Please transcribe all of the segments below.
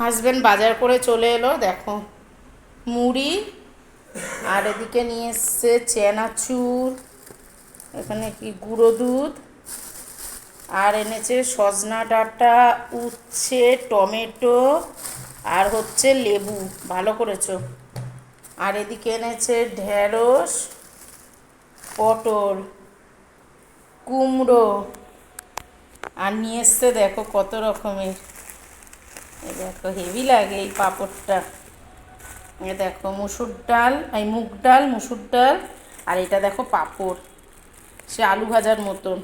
Husband বাজার করে চলে এলো, দেখো। মুড়ি, আর এদিকে নিয়ে এসছে চেনাচুর এখানে কি গুঁড়ো দুধ, আর এনেছে সজনা ডাঁটা, উচ্ছে, টমেটো, আর হচ্ছে লেবু, ভালো করেছ। আর এদিকে এনেছে ঢেঁড়স, পটল, কুমড়ো, আর নিয়ে এসছে দেখো কত রকমের। দেখো হেভি লাগে এই পাঁপড়টা। এ দেখো মুসুর ডাল, এই মুগ ডাল, মুসুর ডাল, আর এটা দেখো পাঁপড়। সে আলু ভাজার মতন।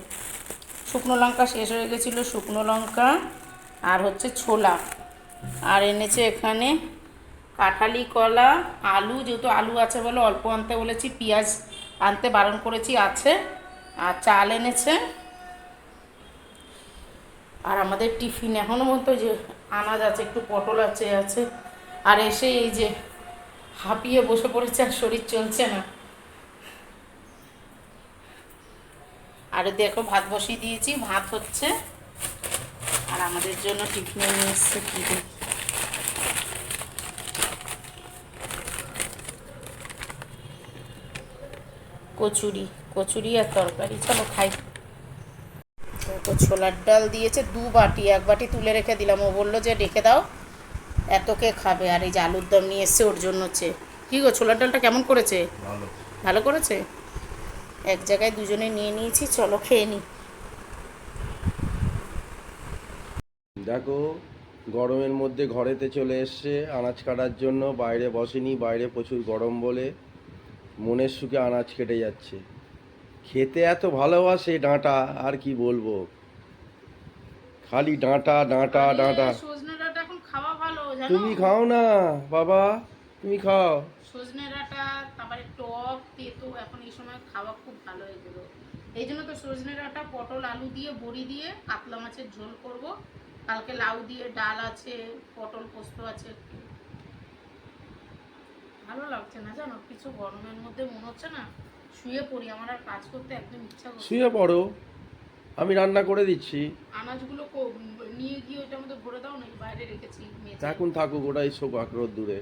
শুকনো লঙ্কা শেষ হয়ে গেছিল শুকনো লঙ্কা, আর হচ্ছে ছোলা। আর এনেছে এখানে কাঁঠালি, কলা, আলু, যেহেতু আলু আছে বলে অল্প আনতে বলেছি, পেঁয়াজ আনতে বারণ করেছি আছে, আর চাল এনেছে। আর আমাদের টিফিন এখনও মতো যে আনাজ আছে, একটু পটল আছে আছে। আর এসে এই যে হাঁপিয়ে বসে পড়েছে আর শরীর চলছে না। আর দেখো, ভাত বসিয়ে দিয়েছি, ভাত হচ্ছে। আর আমাদের জন্য টিফিনে নিয়ে এসছে কি। কচুরি কচুরি আর তরকারি। চলো খাই। ছোলার ডাল দিয়েছে দু বাটি এক বাটি তুলে রেখে দিলাম। ও বলল যে রেখে দাও এত কে খাবে? আর এই যে আলুর দম নিয়ে এসছে ওর জন্য হচ্ছে। কী গো ছোলার ডালটা কেমন করেছে? ভালো। ভালো করেছে? এক জায়গায় দুজনে নিয়ে নিয়েছি চলো খেয়ে নিই দেখো গরমের মধ্যে ঘরেতে চলে এসছে আনাজ কাটার জন্য। বাইরে বসেনি বাইরে প্রচুর গরম বলে মনের সুখে আনাজ কেটে যাচ্ছে। খেতে এত ভালোবাসে ডাঁটা আর কি বলব? খালি ডাঁটা ডাঁটা ডাঁটা। সজনে ডাঁটা এখন খাওয়া ভালো জানো? তুমি খাও না বাবা তুমি খাও। সজনে ডাঁটা তারপরে টক তেতো এখন এই সময় খাওয়া খুব ভালো এগুলো এই জন্য তো সজনে ডাঁটা পটল আলু দিয়ে বড়ি দিয়ে কাতলা মাছের ঝোল করব। কালকে লাউ দিয়ে ডাল আছে পটল পোস্ত আছে। ভালো লাগছে না জানো? কিছু গরমের মধ্যে মনে হচ্ছে না? শুয়ে পড়ি আমার আর কাজ করতে একদম ইচ্ছা করছে শুয়ে পড়ো। আমি রান্না করে দিচ্ছি। আনাজগুলো নিয়ে গিয়ে ওইটার মধ্যে ভরে দাও নাকি বাইরে রেখেছি এখন থাকুক দূরে।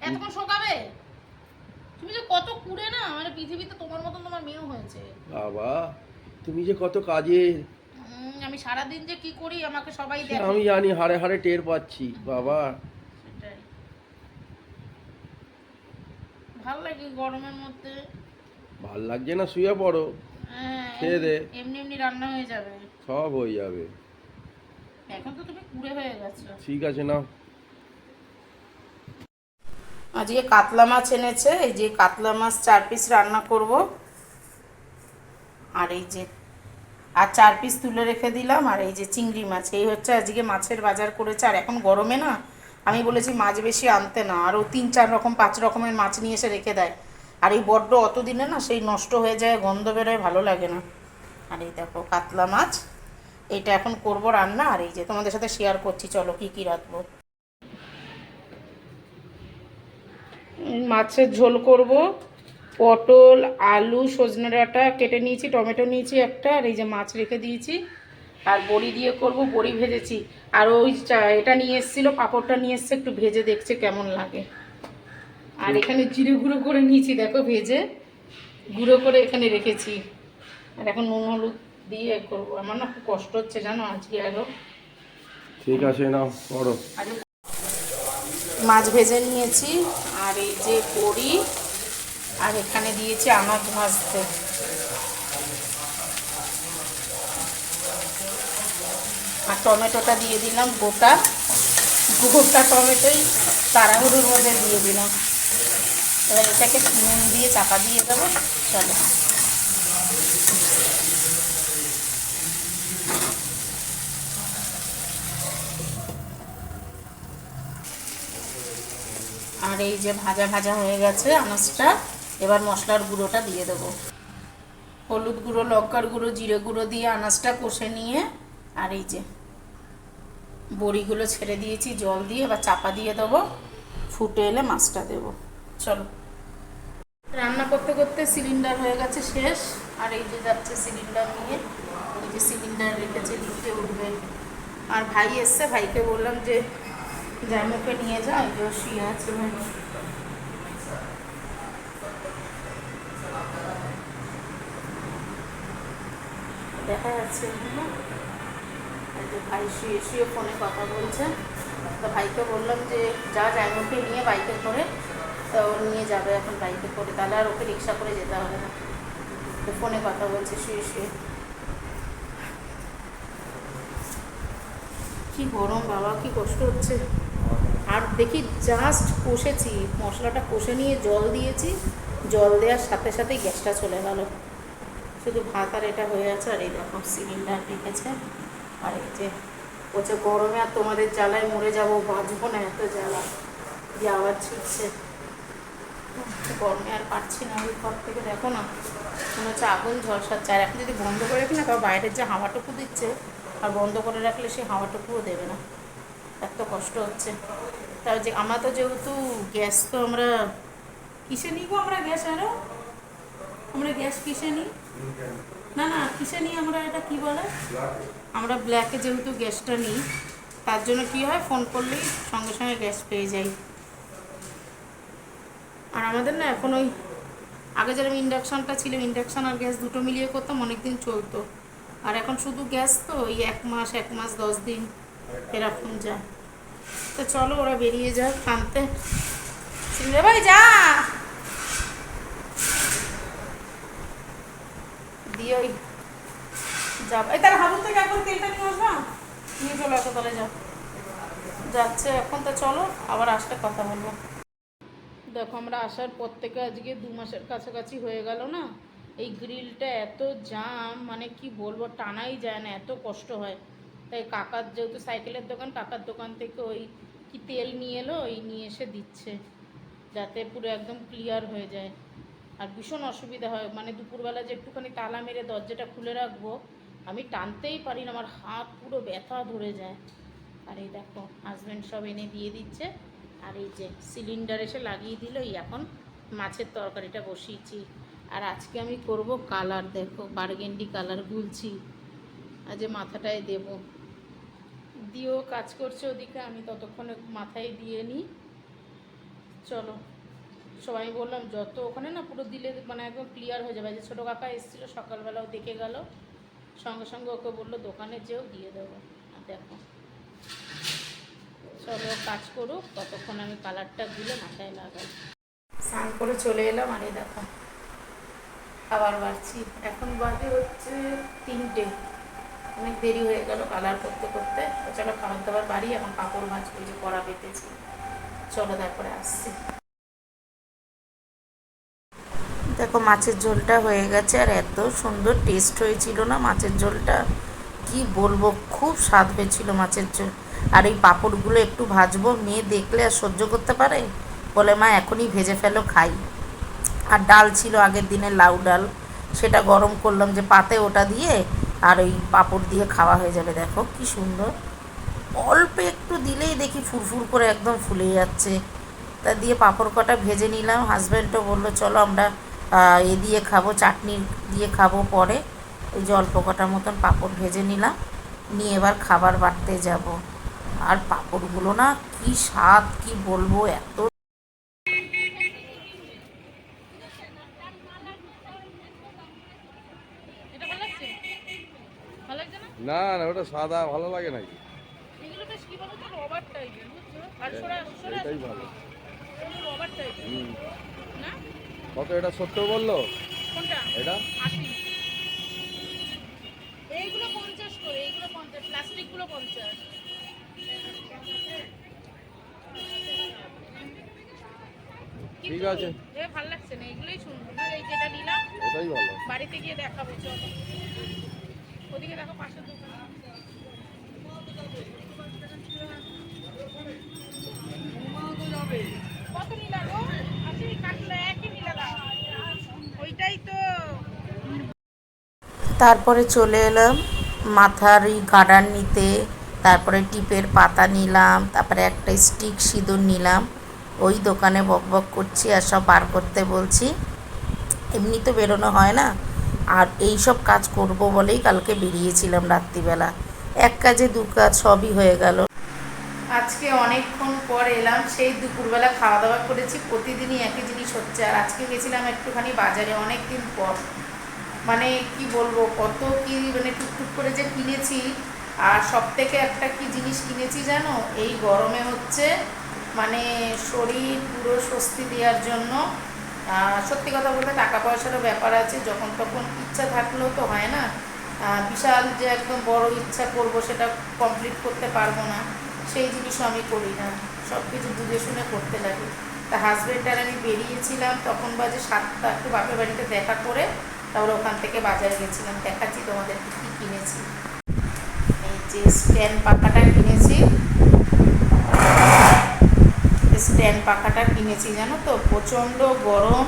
এতক্ষণ শোকাবে? তুমি যে কত কুড়ে না মানে পৃথিবীতে তোমার মতন তোমার মেয়েও হয়েছে। বাবা তুমি যে কত উম, আমি সারাদিন যে কি করি আমাকে সবাই দেখে। আমি জানি হারে হারে টের পাচ্ছি বাবা। ভালো লাগে গরমের মধ্যে। ভালো লাগছে না শুয়ে পড়ো। খেয়ে দে। এমনি এমনি রান্না হয়ে যাবে। সব হয়ে যাবে। এখন তো তুমি কুড়ে হয়ে গেছো। ঠিক আছে না আজকে কাতলা মাছ এনেছে এই যে কাতলা মাছ চার পিস রান্না করব। আর এই যে আর চার পিস তুলে রেখে দিলাম আর এই যে চিংড়ি মাছ এই হচ্ছে আজকে মাছের বাজার করেছে। আর এখন গরমে না আমি বলেছি মাছ বেশি আনতে না আরও তিন চার রকম পাঁচ রকমের মাছ নিয়ে এসে রেখে দেয়। আর এই বড্ড অত দিনে না সেই নষ্ট হয়ে যায়, গন্ধ বেরোয়, ভালো লাগে না। আর এই দেখো, কাতলা মাছ এইটা এখন করব রান্না, আর এই যে তোমাদের সাথে শেয়ার করছি, চলো কি কি রাখব মাছের ঝোল করব, পটল, আলু, সজনে ডাঁটা কেটে নিয়েছি, টমেটো নিয়েছি একটা, আর এই যে মাছ রেখে দিয়েছি। আর বড়ি দিয়ে করব, বড়ি ভেজেছি। আর ওই এটা নিয়ে এসেছিল, পাঁপড়টা নিয়ে এসছে, একটু ভেজে দেখছে কেমন লাগে। আর এখানে জিরে গুঁড়ো করে নিয়েছি দেখো ভেজে। গুঁড়ো করে এখানে রেখেছি। আর এখন নুন হলুদ দিয়ে করব। আমার না খুব কষ্ট হচ্ছে জানো আজকে আরও ঠিক আছে না পড়ো মাছ ভেজে নিয়েছি। আর এই যে বড়ি আর এখানে দিয়েছি আনাজ ভাজতে। আর টমেটোটা দিয়ে দিলাম গোটা। গোটা টমেটোই তাড়াহুড়োর মধ্যে দিয়ে দিলাম। এবার এটাকে নুন দিয়ে চাপা দিয়ে দেবো, চলো। আর এই যে ভাজা ভাজা হয়ে গেছে আনাজটা, এবার মশলার গুঁড়োটা দিয়ে দেবো। হলুদ গুঁড়ো, লঙ্কার গুঁড়ো, জিরে গুঁড়ো দিয়ে আনাজটা কষে নিয়ে, আর এই যে বড়িগুলো ছেড়ে দিয়েছি, জল দিয়ে এবার চাপা দিয়ে দেবো, ফুটে এলে মাছটা দেবো। চলো। রান্না করতে করতে সিলিন্ডার হয়ে গেছে শেষ, আর এই যে যাচ্ছে সিলিন্ডার নিয়ে, এই যে সিলিন্ডার রেখেছে লিখে উঠবে। আর ভাই এসছে, ভাইকে বললাম যে, জামুকে নিয়ে যায় যে শুয়ে আছে ভাই। দেখা যাচ্ছে? যে ভাই শুয়ে শুয়ে ফোনে কথা বলছে। তো ভাইকে বললাম যে, যা জামুকে নিয়ে বাইকে করে তো নিয়ে যাবে এখন বাইকে করে। তাহলে আর ওকে রিক্সা করে যেতে হবে না। ফোনে কথা বলছে, শুয়ে শুয়ে। কি গরম বাবা, কি কষ্ট হচ্ছে। আর দেখি জাস্ট কষেছি, মশলাটা কষে নিয়ে জল দিয়েছি। জল দেওয়ার সাথে সাথেই গ্যাসটা চলে গেল। শুধু ভাত আর এটা হয়ে আছে, আর এই দেখো সিলিন্ডার রেখেছে। আর এই যে বলছে, গরমে আর তোমাদের জ্বালায় মরে যাব, বাঁচবো না এত জ্বালা। দিয়ে আবার ছুটছে। গরমে আর পারছি না, ওই ঘর থেকে দেখো না, মনে হচ্ছে আগুন ঝলসাচ্ছে। আর এখন যদি বন্ধ করে রাখি না তাও বাইরের যে হাওয়াটুকু দিচ্ছে, আর বন্ধ করে রাখলে সেই হাওয়াটুকুও দেবে না। এত কষ্ট হচ্ছে। তার যে আমরা তো যেহেতু গ্যাস তো আমরা কিসে গো আমরা গ্যাস আরও আমরা গ্যাস কিসে নিই? না না, কিসে নিই আমরা এটা কি বলে? আমরা ব্ল্যাকে যেহেতু গ্যাসটা নিই, তার জন্য কি হয়? ফোন করলেই সঙ্গে সঙ্গে গ্যাস পেয়ে যাই। আমাদের না এখন ওই আগে যেরকম ইন্ডাকশানটা ছিল ইন্ডাকশান আর গ্যাস দুটো মিলিয়ে করতাম অনেক দিন চলতো। আর এখন শুধু গ্যাস তো, ওই এক মাস এক মাস, দশ দিন এরকম যা তো চলো ওরা বেরিয়ে যাক আনতে। সিমরে ভাই, যা! দিয়ে ওই থেকে এখন নিয়ে চলো তাহলে যাও। যাচ্ছে এখন, তো চলো আবার আসলে কথা বলব। দেখো, আমরা আসার পর থেকে আজকে দু মাসের কাছাকাছি হয়ে গেল না? এই গ্রিলটা এত জাম মানে কি বলব, টানাই যায় না, এত কষ্ট হয়। তাই কাকার যেহেতু সাইকেলের দোকান, কাকার দোকান থেকে ওই কি তেল নিয়ে এলো ওই নিয়ে এসে দিচ্ছে, যাতে পুরো একদম ক্লিয়ার হয়ে যায়। আর ভীষণ অসুবিধা হয় মানে দুপুরবেলা যে একটুখানি তালা মেরে দরজাটা খুলে রাখব, আমি টানতেই পারি না, আমার হাত পুরো ব্যথা ধরে যায়। আর এই দেখো হাজব্যান্ড সব এনে দিয়ে দিচ্ছে। আর এই যে সিলিন্ডার এসে লাগিয়ে দিল, এই এখন মাছের তরকারিটা বসিয়েছি। আর আজকে আমি করব কালার, দেখো, বার্গেন্ডি কালার গুলছি। আজ মাথাটায় দেব। দিয়েও কাজ করছে ওদিকে, আমি ততক্ষণে মাথায় দিয়ে নিই। চলো, সবাই বললাম যত ওখানে না পুরো দিলে মানে একদম ক্লিয়ার হয়ে যাবে। যে ছোটো কাকা এসেছিল, সকালবেলাও দেখে গেল। সঙ্গে সঙ্গে ওকে বলল, দোকানে যেও, দিয়ে দেবো। আর দেখো চলো কাজ করুক, ততক্ষণ আমি কালারটা গুলে মাথায় লাগাই। স্নান করে চলে এলাম, আর দেখো, খাবার বাড়ছি। এখন বাজে হচ্ছে তিনটে। অনেক দেরি হয়ে গেল কালার করতে করতে। চলো খাবার দাবার বাড়ি, এখন কাপড় এই যে কড়া পেতেছি চলো তারপরে আসছি। দেখো, মাছের ঝোলটা হয়ে গেছে, আর এত সুন্দর টেস্ট হয়েছিল না মাছের ঝোলটা। কি বলব, খুব স্বাদ হয়েছিল মাছের ঝোল। আর এই পাঁপড়গুলো একটু ভাজবো মেয়ে দেখলে আর সহ্য করতে পারে? বলে, মা, এখনই ভেজে ফেলো, খাই। আর ডাল ছিল আগের দিনের লাউ ডাল, সেটা গরম করলাম যে পাতে ওটা দিয়ে আর ওই পাঁপড় দিয়ে খাওয়া হয়ে যাবে। দেখো কি সুন্দর। অল্প একটু দিলেই দেখি ফুরফুর করে একদম ফুলে যাচ্ছে। তা দিয়ে পাঁপড় কটা ভেজে নিলাম। হাজব্যান্ডও বলল, চলো আমরা এ দিয়ে খাব, চাটনি দিয়ে খাব পরে। ওই যে অল্প কটার মতন পাঁপড় ভেজে নিলাম। নিয়ে এবার খাবার বাড়তে যাব। আর পাঁপড়গুলো না কি স্বাদ কি বলব এত এটা ভালো লাগছে? ভালো লাগছে না? না না ওটা সাদা ভালো লাগে নাকি? এগুলো বেশ কি বলতো রবার টাইপের বুঝছ? আর সরা সরা এটাই ভালো। রবার টাইপের না? কত এটা সত্তর বলল? কোনটা? এটা? এইগুলো পঞ্চাশ করে এইগুলো পঞ্চাশ প্লাস্টিকগুলো পঞ্চাশ। ঠিক আছে। এ ভালো লাগছে না এগুলোই এই যেটা নিলাম এটাই ভালো। বাড়িতে গিয়ে দেখাবো চলো। ওদিকে দেখো পাশের দোকান। কত নিলা গো? কাটলে একই নিলা দাও। ওইটাই তো। তারপরে চলে এলাম মাথার এই গার্ডার নিতে। তারপরে টিপের পাতা নিলাম তারপরে একটা স্টিক সিঁদুর নিলাম। ওই দোকানে বক বক করছি আর সব বার করতে বলছি। এমনি তো বেরোনো হয় না। আর এই সব কাজ করব বলেই কালকে বেরিয়েছিলাম রাত্রিবেলা। এক কাজে দু কাজ সবই হয়ে গেল। আজকে অনেকক্ষণ পর এলাম, সেই দুপুরবেলা খাওয়া দাওয়া করেছি। প্রতিদিনই একই জিনিস হচ্ছে। আর আজকে গেছিলাম একটুখানি বাজারে অনেক দিন পর। মানে কি বলব, কত কি মানে টুকটুক করে যে কিনেছি। আর সব থেকে একটা কি জিনিস কিনেছি জানো? এই গরমে হচ্ছে মানে শরীর পুরো স্বস্তি দেওয়ার জন্য সত্যি কথা বলতে টাকা পয়সারও ব্যাপার আছে, যখন তখন ইচ্ছা থাকলেও তো হয় না। বিশাল যে একদম বড় ইচ্ছা করব সেটা কমপ্লিট করতে পারব না, সেই জিনিসও আমি করি না। সব কিছু বুঝে শুনে করতে লাগে। তা হাজব্যান্ড আর আমি বেরিয়েছিলাম, তখন বাজে সাতটা, একটু বাপের বাড়িতে দেখা করে তারপরে ওখান থেকে বাজারে গেছিলাম। দেখাচ্ছি তোমাদের কী কী কিনেছি। এই যে স্ট্যান্ড পাখাটা কিনেছি স্ট্যান্ড পাখাটা কিনেছি, জানো তো? প্রচণ্ড গরম।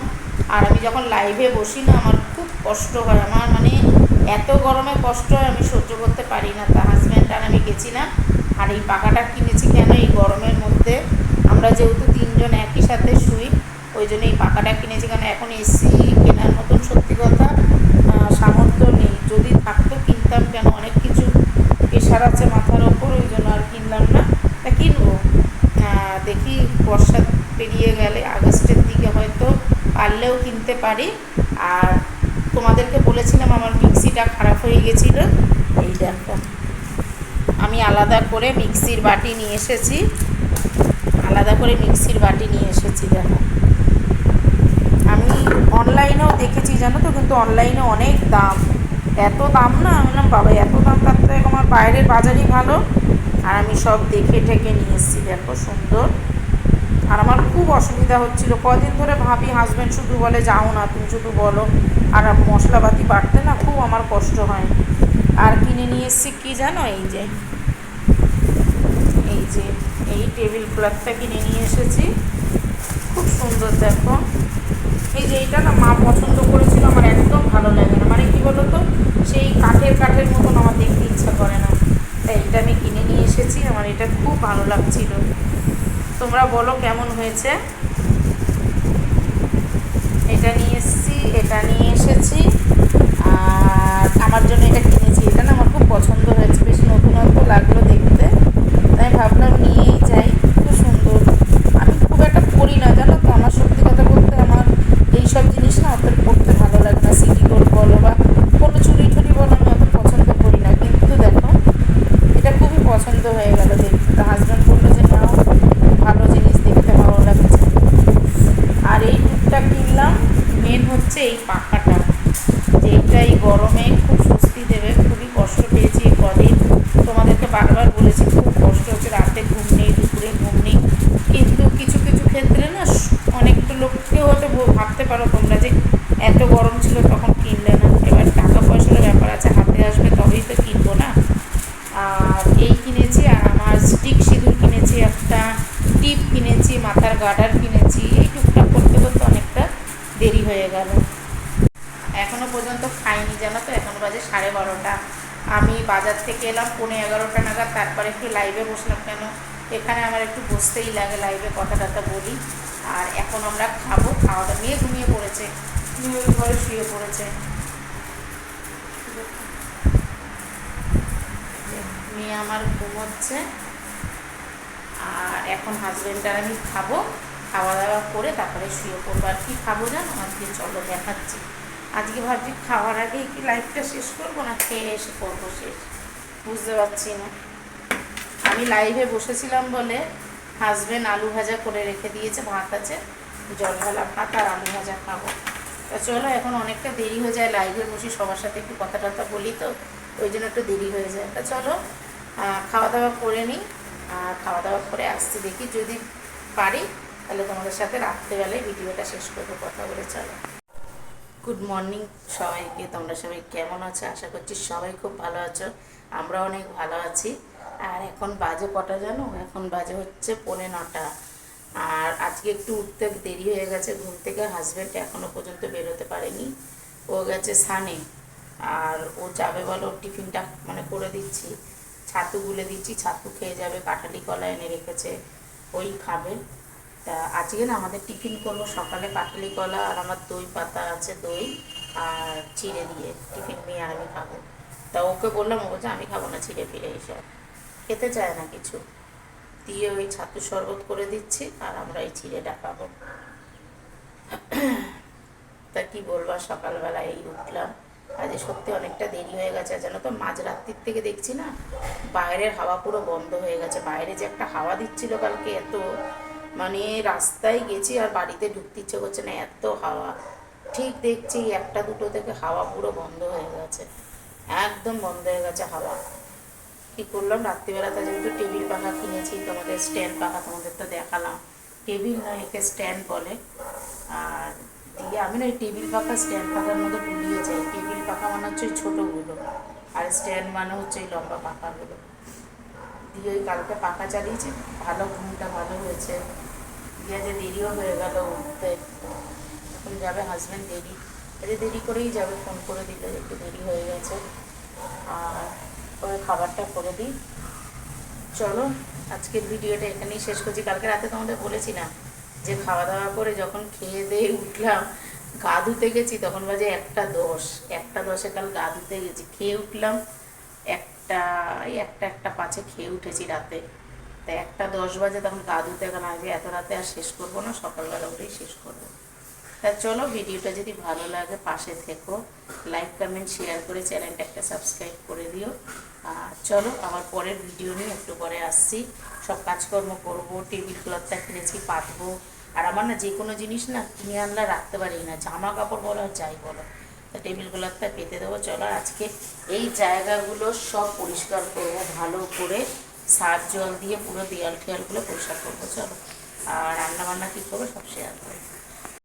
আর আমি যখন লাইভে বসি না, আমার খুব কষ্ট হয়। আমার মানে এত গরমে কষ্ট হয়, আমি সহ্য করতে পারি না। তা হাজব্যান্ড আর আমি গেছিলাম আর এই পাখাটা কিনেছি কেন এই গরমের মধ্যে? আমরা যেহেতু তিনজন একই সাথে শুই, ওই জন্য এই পাখাটা কিনেছি কারণ এখন এসি কেনার মতন সত্যি কথা সামর্থ্য নেই। যদি থাকতো কিনতাম কেন? অনেক কিছু প্রেশার আছে মাথার ওপর, ওই জন্য আর কিনলাম না তা কিনবো দেখি বর্ষা পেরিয়ে গেলে আগস্টের দিকে হয়তো পারলেও কিনতে পারি। আর তোমাদেরকে বলেছিলাম আমার মিক্সিটা খারাপ হয়ে গেছিল। এই দেখো, আমি আলাদা করে মিক্সির বাটি নিয়ে এসেছি। আলাদা করে মিক্সির বাটি নিয়ে এসেছি, দেখো। আমি অনলাইনেও দেখেছি, জানো তো, কিন্তু অনলাইনে অনেক দাম। এত দাম না, আমি বললাম, বাবা, এত দাম, তার থেকে আমার বাইরের বাজারই ভালো। আর আমি সব দেখে ঠেকে নিয়ে এসেছি, দেখো, সুন্দর। আর আমার খুব অসুবিধা হচ্ছিল। কদিন ধরে ভাবি হাজব্যান্ড শুধু বলে যাও না, তুমি শুধু বলো। আর মশলাপাতি বাটতে না খুব আমার কষ্ট হয়। আর কিনে নিয়ে এসেছি কী জানো? এই যে এই যে, এই টেবিল ক্লথটা কিনে নিয়ে এসেছি। খুব সুন্দর, দেখো। এই যে, এইটা না মা পছন্দ করেছিল, আমার একদম ভালো লাগে না। মানে কি বলো তো সেই কাঠের কাঠের মতন আমার দেখতে ইচ্ছা করে না। তাই এটা আমি কিনে নিয়ে এসেছি, আমার এটা খুব ভালো লাগছিল। তোমরা বলো কেমন হয়েছে? এটা নিয়ে এসেছি, এটা নিয়ে এসেছি, আর আমার জন্য এটা কিনেছি। এটা না আমার খুব পছন্দ হয়েছে, বেশ নতুনত্ব লাগল দেখতে। তাই ভাবলাম নিয়েই যাই, খুব সুন্দর। আমি খুব একটা পড়ি না, জানো তো? আমার সত্যি কথা বলতে আমার এইসব জিনিস না অত পড়তে ভালো লাগে না সিটি গোল্ড বলো বা কোনো চুরি টুরি বলো আমি অত পছন্দ করি না কিন্তু দেখো এটা খুবই পছন্দ হয়ে গেল দেখতে হাজব্যান্ড বলল যে নাও ভালো জিনিস দেখতে ভালো লাগছে আর এই দুধটা কিনলাম মেন হচ্ছে এই পাখাটা যে এটা এই গরমে খুব স্বস্তি দেবে খুবই কষ্ট পেয়েছি এই কদিন তোমাদেরকে বারবার বলেছি খুব কষ্ট হচ্ছে রাতে ঘুম নেই দুপুরে ঘুম নেই কিন্তু কিছু কিছু ক্ষেত্রে না স- অনেকটা লোককেও হয়তো ভ- ভাবতে পারো তোমরা যে এত গরম ছিল তখন কিনলে না এবার টাকা পয়সার ব্যাপার আছে হাতে আসবে তবেই তো কিনবো না আর এই কিনেছি আর আমার স্টিক সিঁদুর কিনেছি একটা টিপ কিনেছি মাথার গার্ডার কিনেছি এই টুকটাক করতে করতে অনেকটা দেরি হয়ে গেল এখনও পর্যন্ত খাইনি জানো তো এখন বাজে সাড়ে বারোটা। আমি বাজার থেকে এলাম, পৌনে এগারোটা নাগাদ, তারপরে একটু লাইভে বসলাম কেন? এখানে আমার একটু বসতেই লাগে লাইভে কথা টথা বলি। আর এখন আমরা খাব খাওয়া দাওয়া মেয়ে ঘুমিয়ে পড়েছে। মেয়ে ওই ঘরে শুয়ে পড়েছে। মেয়ে আমার ঘুমোচ্ছে। আর এখন হাজব্যান্ড আর আমি খাব। খাওয়া দাওয়া করে তারপরে শুয়ে পড়ব। আর কি খাব জানো? আজকে চলো দেখাচ্ছি। আজকে ভাবছি খাওয়ার আগে কি লাইফটা শেষ করব না খেয়ে এসে করব শেষ? বুঝতে পারছি না। আমি লাইভে বসেছিলাম বলে হাজব্যান্ড আলু ভাজা করে রেখে দিয়েছে, ভাত আছে জল ঢালা ভাত আর আলু ভাজা খাব। তা চলো, এখন অনেকটা দেরি হয়ে যায় লাইভে বসি, সবার সাথে একটু কথা টথা বলি তো, ওই জন্য একটু দেরি হয়ে যায়। তা চলো খাওয়া দাওয়া করে নিই আর খাওয়া দাওয়া করে আসছি দেখি। যদি পারি, তাহলে তোমাদের সাথে রাত্রেবেলায় ভিডিওটা শেষ করব, কথা বলে চলো। গুড মর্নিং সবাইকে, তোমরা সবাই কেমন আছো? আশা করছি সবাই খুব ভালো আছো। আমরা অনেক ভালো আছি। আর এখন বাজে কটা জানো? এখন বাজে হচ্ছে পৌনে নটা। আর আজকে একটু উঠতে দেরি হয়ে গেছে, ঘুম থেকে হাজব্যান্ড এখনও পর্যন্ত বেরোতে পারেনি। ও গেছে সানে আর ও যাবে বলো টিফিনটা মানে করে দিচ্ছি। ছাতু গুলে দিচ্ছি, ছাতু খেয়ে যাবে, কাঁঠালি কলা এনে রেখেছে, ওই খাবে। তা আজকে না আমাদের টিফিন করব। সকালে কাটলি কলা আর আমার দই পাতা আছে, দই আর চিড়ে দিয়ে। টিফিন নিয়ে আর আমি খাব। তা ওকে বললাম, ও বলছে, আমি খাব না, ছিঁড়ে ফিরে এইসব খেতে চায় না কিছু। দিয়ে ওই ছাতু শরবত করে দিচ্ছি আর আমরা এই চিড়েটা খাব। তা কি বলব সকালবেলা এই উঠলাম। আজ সত্যি অনেকটা দেরি হয়ে গেছে জানো তো, মাঝরাত্রির থেকে দেখছি না, বাইরের হাওয়া পুরো বন্ধ হয়ে গেছে। বাইরে যে একটা হাওয়া দিচ্ছিল কালকে এত মানে রাস্তায় গেছি আর বাড়িতে ঢুকতে ইচ্ছে করছে না, এত হাওয়া। ঠিক দেখছি একটা দুটো থেকে হাওয়া পুরো বন্ধ হয়ে গেছে। একদম বন্ধ হয়ে গেছে হাওয়া। কি করলাম? রাত্রিবেলাতে যেহেতু টেবিল পাখা কিনেছি, তোমাদের স্ট্যান্ড পাখা তোমাদের তো দেখালাম। টেবিল না একে স্ট্যান্ড বলে। আর দিয়ে আমি না ওই টেবিল পাখা, স্ট্যান্ড পাখার মধ্যে ভুলিয়ে যাই। টেবিল পাখা মানে হচ্ছে ওই ছোটোগুলো। আর স্ট্যান্ড মানে হচ্ছে ওই লম্বা পাখাগুলো। দিয়ে ওই কালকে পাখা চালিয়েছি। ভালো ঘুমটা ভালো হয়েছে। দিয়ে যে দেরিও হয়ে গেল, উঠতে এখন যাবে হাজব্যান্ড দেরি। আরে দেরি করেই যাবে ফোন করে দিল একটু দেরি হয়ে গেছে। আর ওই খাবারটা করে দিই। চলো, আজকের ভিডিওটা এখানেই শেষ করছি। কালকে রাতে তোমাদের বলেছি না যে খাওয়া দাওয়া করে যখন খেয়ে দিয়ে উঠলাম, গা ধুতে গেছি, তখন বাজে একটা দশ। একটা দশে কাল গা ধুতে গেছি। খেয়ে উঠলাম একটা এই একটা একটা পাঁচে খেয়ে উঠেছি রাতে। তা একটা দশ বাজে তখন গা ধুতে গেলাম আমি এত রাতে আর শেষ করব না, সকালবেলা উঠেই শেষ করব। তা চলো ভিডিওটা যদি ভালো লাগে পাশে থেকো, লাইক, কমেন্ট, শেয়ার করে চ্যানেলটা একটা সাবস্ক্রাইব করে দিও। আর চলো আবার পরের ভিডিও নিয়ে একটু পরে আসছি। সব কাজকর্ম করব, টেবিল ক্লথটা কিনেছি, পাতবো। আর আমার না যে কোনো জিনিস না কিনে আনলে রাখতে পারি না, জামা কাপড় বলো আর যাই বলো। টেবিল ক্লথটা পেতে দেবো। চলো আজকে এই জায়গাগুলো সব পরিষ্কার করব, ভালো করে সার জল দিয়ে পুরো দেয়াল টেয়ালগুলো পরিষ্কার করব, চলো। আর রান্নাবান্না কী করব সব শেয়ার করব।